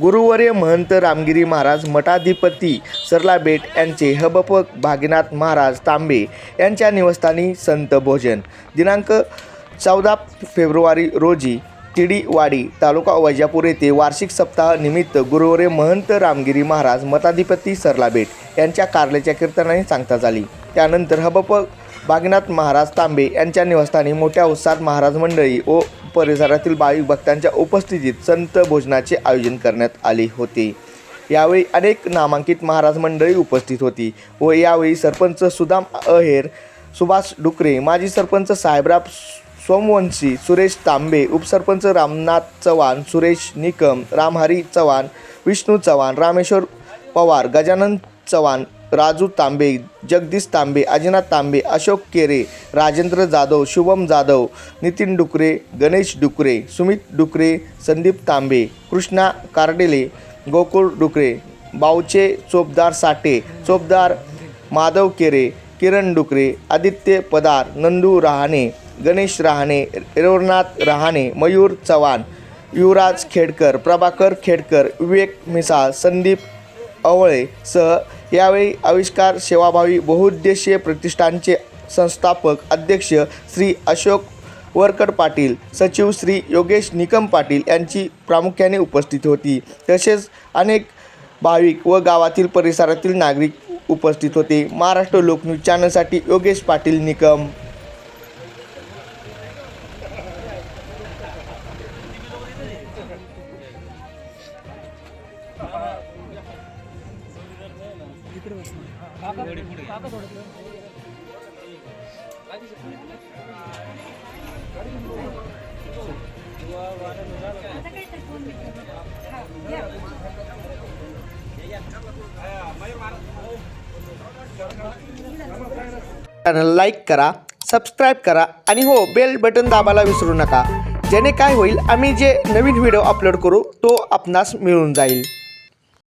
गुरुवर्य महंत रामगिरी महाराज मठाधिपती सरलाबेट यांचे हबप भागीनाथ महाराज तांबे यांच्या निवासस्थानी संत भोजन. दिनांक चौदा फेब्रुवारी रोजी तिडीवाडी तालुका वैजापूर येथे वार्षिक सप्ताह निमित्त गुरुवर्य महंत रामगिरी महाराज मताधिपती सरलाबेट यांच्या कारल्याच्या कीर्तनाने सांगता झाली. त्यानंतर हबप भागनाथ महाराज तांबे यांच्या निवासस्थानी मोठ्या उत्साहात महाराज मंडळी व परिसरातील भाविक भक्तांच्या उपस्थितीत संत भोजनाचे आयोजन करण्यात आले होते. यावेळी अनेक नामांकित महाराज मंडळी उपस्थित होती व यावेळी सरपंच सुदाम अहेर सुभाष डुकरे माजी सरपंच साहेबराव सोमवंशी सुरेश तांबे उपसरपंच रामनाथ चव्हाण सुरेश निकम रामहरी चव्हाण विष्णू चव्हाण रामेश्वर पवार गजानन चव्हाण राजू तांबे जगदीश तांबे अजिनाथ तांबे अशोक केरे राजेंद्र जाधव शुभम जाधव नितीन डुकरे गणेश डुकरे सुमित डुकरे संदीप तांबे कृष्णा कार्डेले गोकुळ डुकरे बावचे चोपदार साठे चोपदार माधव केरे किरण डुकरे आदित्य पदार नंदू रहाणे गणेश रहाणे रेवनाथ रहाणे मयूर चव्हाण युवराज खेडकर प्रभाकर खेडकर विवेक मिसाळ संदीप अवळे सह यावेळी आविष्कार सेवाभावी बहुउद्देशीय प्रतिष्ठानचे संस्थापक अध्यक्ष श्री अशोक वरकड पाटील सचिव श्री योगेश निकम पाटील यांची प्रामुख्याने उपस्थित होती. तसेच अनेक भाविक व गावातील परिसरातील नागरिक उपस्थित होते. महाराष्ट्र लोकन्यूज चॅनलसाठी योगेश पाटील निकम. चॅनल लाईक करा सबस्क्राईब करा आणि हो बेल बटन दाबायला विसरू नका. जेणे काय होईल आम्ही जे नवीन व्हिडिओ अपलोड करू तो आपणास मिळून जाईल.